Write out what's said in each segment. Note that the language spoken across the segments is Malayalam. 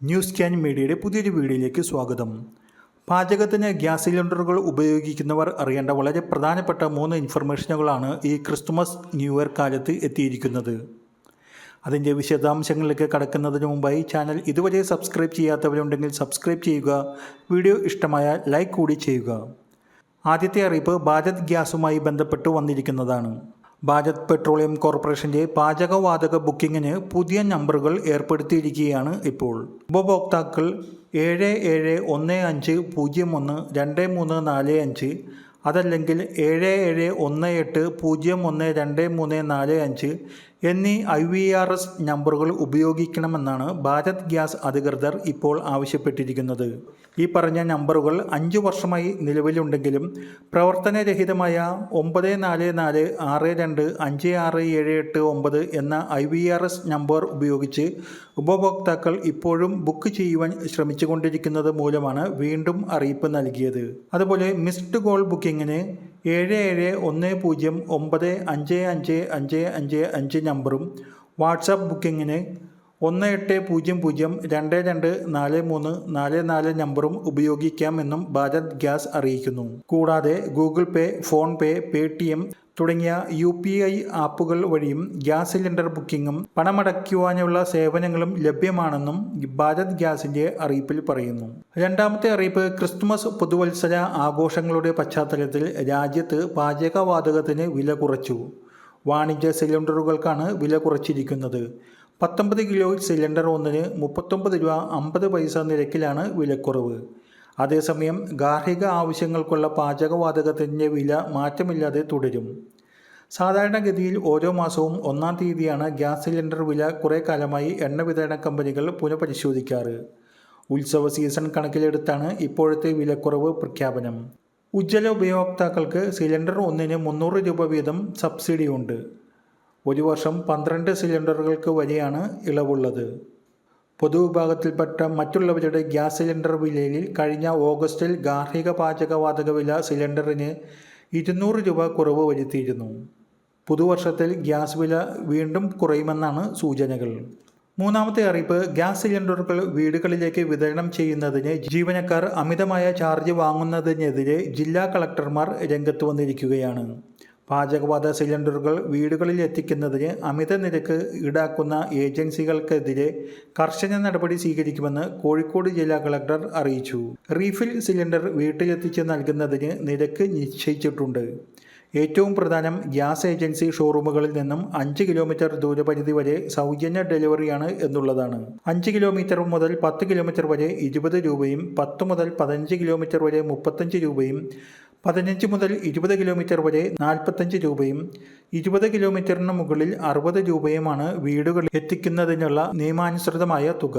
ന്യൂസ് ക്യാൻ മീഡിയയുടെ പുതിയൊരു വീഡിയോയിലേക്ക് സ്വാഗതം. പാചകത്തിന് ഗ്യാസ് സിലിണ്ടറുകൾ ഉപയോഗിക്കുന്നവർ അറിയേണ്ട വളരെ പ്രധാനപ്പെട്ട മൂന്ന് ഇൻഫർമേഷനുകളാണ് ഈ ക്രിസ്തുമസ് ന്യൂ ഇയർ കാലത്ത് എത്തിയിരിക്കുന്നത്. അതിന്റെ വിശദാംശങ്ങളിലേക്ക് കടക്കുന്നതിന് മുമ്പായി ചാനൽ ഇതുവരെ സബ്സ്ക്രൈബ് ചെയ്യാത്തവരുണ്ടെങ്കിൽ സബ്സ്ക്രൈബ് ചെയ്യുക വീഡിയോ ഇഷ്ടമായ ലൈക്ക് കൂടി ചെയ്യുക. ആദ്യത്തെ അറിയിപ്പ് ഭാരത് ഗ്യാസുമായി ബന്ധപ്പെട്ട് വന്നിരിക്കുന്നതാണ്. ഭാരത് പെട്രോളിയം കോർപ്പറേഷന്റെ പാചകവാതക ബുക്കിങ്ങിന് പുതിയ നമ്പറുകൾ ഏർപ്പെടുത്തിയിരിക്കുകയാണ് ഇപ്പോൾ. ഉപഭോക്താക്കൾ ഏഴ് ഏഴ് ഒന്ന് അഞ്ച് പൂജ്യം ഒന്ന് രണ്ട് മൂന്ന് നാല് അഞ്ച് അതല്ലെങ്കിൽ ഏഴ് ഏഴ് ഒന്ന് എട്ട് പൂജ്യം ഒന്ന് രണ്ട് മൂന്ന് നാല് അഞ്ച് എന്നീ ഐ വി ആർ എസ് നമ്പറുകൾ ഉപയോഗിക്കണമെന്നാണ് ഭാരത് ഗ്യാസ് അധികൃതർ ഇപ്പോൾ ആവശ്യപ്പെട്ടിരിക്കുന്നത്. ഈ പറഞ്ഞ നമ്പറുകൾ അഞ്ചു വർഷമായി നിലവിലുണ്ടെങ്കിലും പ്രവർത്തനരഹിതമായ ഒമ്പത് നാല് നാല് ആറ് രണ്ട് അഞ്ച് ആറ് ഏഴ് എട്ട് ഒമ്പത് എന്ന I V R S number ഉപയോഗിച്ച് ഉപഭോക്താക്കൾ ഇപ്പോഴും ബുക്ക് ചെയ്യുവാൻ ശ്രമിച്ചുകൊണ്ടിരിക്കുന്നത് മൂലമാണ് വീണ്ടും അറിയിപ്പ് നൽകിയത്. അതുപോലെ മിസ്ഡ് കോൾ ബുക്കിങ്ങിന് ഏഴ് ഏഴ് ഒന്ന് പൂജ്യം ഒമ്പത് അഞ്ച് അഞ്ച് അഞ്ച് അഞ്ച് അഞ്ച് നമ്പറും വാട്സാപ്പ് ബുക്കിങ്ങിന് ഒന്ന് എട്ട് പൂജ്യം പൂജ്യം രണ്ട് രണ്ട് നാല് മൂന്ന് നാല് നാല് നമ്പറും ഉപയോഗിക്കാമെന്നും ഭാരത് ഗ്യാസ് അറിയിക്കുന്നു. കൂടാതെ ഗൂഗിൾ പേ ഫോൺ പേ പേ തുടങ്ങിയ യു പി ഐ ആപ്പുകൾ വഴിയും ഗ്യാസ് സിലിണ്ടർ ബുക്കിങ്ങും പണമടയ്ക്കുവാനുള്ള സേവനങ്ങളും ലഭ്യമാണെന്നും ഭാരത് ഗ്യാസിന്റെ അറിയിപ്പിൽ പറയുന്നു. രണ്ടാമത്തെ അറിയിപ്പ് ക്രിസ്തുമസ് പുതുവത്സര ആഘോഷങ്ങളുടെ പശ്ചാത്തലത്തിൽ രാജ്യത്ത് പാചകവാതകത്തിന് വില കുറച്ചു. വാണിജ്യ സിലിണ്ടറുകൾക്കാണ് വില കുറച്ചിരിക്കുന്നത്. പത്തൊമ്പത് കിലോ സിലിണ്ടർ ഒന്നിന് മുപ്പത്തൊമ്പത് രൂപ അമ്പത് പൈസ നിരക്കിലാണ് വിലക്കുറവ്. അതേസമയം ഗാർഹിക ആവശ്യങ്ങൾക്കുള്ള പാചകവാതകത്തിന്റെ വില മാറ്റമില്ലാതെ തുടരും. സാധാരണഗതിയിൽ ഓരോ മാസവും ഒന്നാം തീയതിയാണ് ഗ്യാസ് സിലിണ്ടർ വില കുറേ കാലമായി എണ്ണ വിതരണ കമ്പനികൾ പുനഃപരിശോധിക്കാറ്. ഉത്സവ സീസൺ കണക്കിലെടുത്താണ് ഇപ്പോഴത്തെ വിലക്കുറവ് പ്രഖ്യാപനം. ഉജ്ജ്വല ഉപയോക്താക്കൾക്ക് സിലിണ്ടർ ഒന്നിന് മുന്നൂറ് രൂപ വീതം സബ്സിഡിയുണ്ട്. ഒരു വർഷം പന്ത്രണ്ട് സിലിണ്ടറുകൾക്ക് വരെയാണ് ഇളവുള്ളത്. പൊതുവിഭാഗത്തിൽപ്പെട്ട മറ്റുള്ളവരുടെ ഗ്യാസ് സിലിണ്ടർ വിലയിൽ കഴിഞ്ഞ ഓഗസ്റ്റിൽ ഗാർഹിക പാചകവാതക വില സിലിണ്ടറിന് ഇരുന്നൂറ് രൂപ കുറവ് വരുത്തിയിരുന്നു. പുതുവർഷത്തിൽ ഗ്യാസ് വില വീണ്ടും കുറയുമെന്നാണ് സൂചനകൾ. മൂന്നാമത്തെ അറിയിപ്പ് ഗ്യാസ് സിലിണ്ടറുകൾ വീടുകളിലേക്ക് വിതരണം ചെയ്യുന്നതിന് ജീവനക്കാർ അമിതമായ ചാർജ് വാങ്ങുന്നതിനെതിരെ ജില്ലാ കളക്ടർമാർ രംഗത്ത് വന്നിരിക്കുകയാണ്. പാചകവാത സിലിണ്ടറുകൾ വീടുകളിൽ എത്തിക്കുന്നതിന് അമിത നിരക്ക് ഈടാക്കുന്ന ഏജൻസികൾക്കെതിരെ കർശന നടപടി സ്വീകരിക്കുമെന്ന് കോഴിക്കോട് ജില്ലാ കളക്ടർ അറിയിച്ചു. റീഫിൽ സിലിണ്ടർ വീട്ടിലെത്തിച്ച് നൽകുന്നതിന് നിരക്ക് നിശ്ചയിച്ചിട്ടുണ്ട്. ഏറ്റവും പ്രധാനം ഗ്യാസ് ഏജൻസി ഷോറൂമുകളിൽ നിന്നും അഞ്ച് കിലോമീറ്റർ ദൂരപരിധി വരെ സൗജന്യ ഡെലിവറിയാണ് എന്നുള്ളതാണ്. അഞ്ച് കിലോമീറ്റർ മുതൽ പത്ത് കിലോമീറ്റർ വരെ ഇരുപത് രൂപയും പത്ത് മുതൽ പതിനഞ്ച് കിലോമീറ്റർ വരെ മുപ്പത്തഞ്ച് രൂപയും പതിനഞ്ച് മുതൽ ഇരുപത് കിലോമീറ്റർ വരെ നാൽപ്പത്തഞ്ച് രൂപയും ഇരുപത് കിലോമീറ്ററിന് മുകളിൽ അറുപത് രൂപയുമാണ് വീടുകളിൽ എത്തിക്കുന്നതിനുള്ള നിയമാനുസൃതമായ തുക.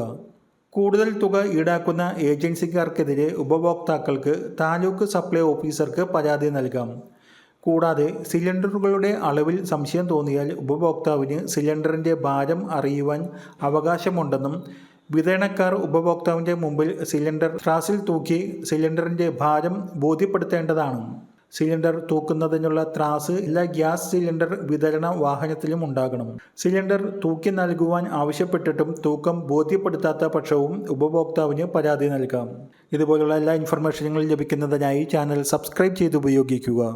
കൂടുതൽ തുക ഈടാക്കുന്ന ഏജൻസിക്കാർക്കെതിരെ ഉപഭോക്താക്കൾക്ക് താലൂക്ക് സപ്ലൈ ഓഫീസർക്ക് പരാതി നൽകാം. കൂടാതെ സിലിണ്ടറുകളുടെ അളവിൽ സംശയം തോന്നിയാൽ ഉപഭോക്താവിന് സിലിണ്ടറിന്റെ ഭാരം അറിയുവാൻ അവകാശമുണ്ടെന്നും വിതരണക്കാർ ഉപഭോക്താവിന്റെ മുമ്പിൽ സിലിണ്ടർ ത്രാസിൽ തൂക്കി സിലിണ്ടറിന്റെ ഭാരം ബോധ്യപ്പെടുത്തേണ്ടതാണ്. സിലിണ്ടർ തൂക്കുന്നതിനുള്ള ത്രാസ് എല്ലാ ഗ്യാസ് സിലിണ്ടർ വിതരണ വാഹനത്തിലും ഉണ്ടാകണം. സിലിണ്ടർ തൂക്കി നൽകുവാൻ ആവശ്യപ്പെട്ടിട്ടും തൂക്കം ബോധ്യപ്പെടുത്താത്ത പക്ഷവും ഉപഭോക്താവിന് പരാതി നൽകാം. ഇതുപോലുള്ള എല്ലാ ഇൻഫർമേഷനുകളും ലഭിക്കുന്നതിനായി ചാനൽ സബ്സ്ക്രൈബ് ചെയ്ത് ഉപയോഗിക്കുക.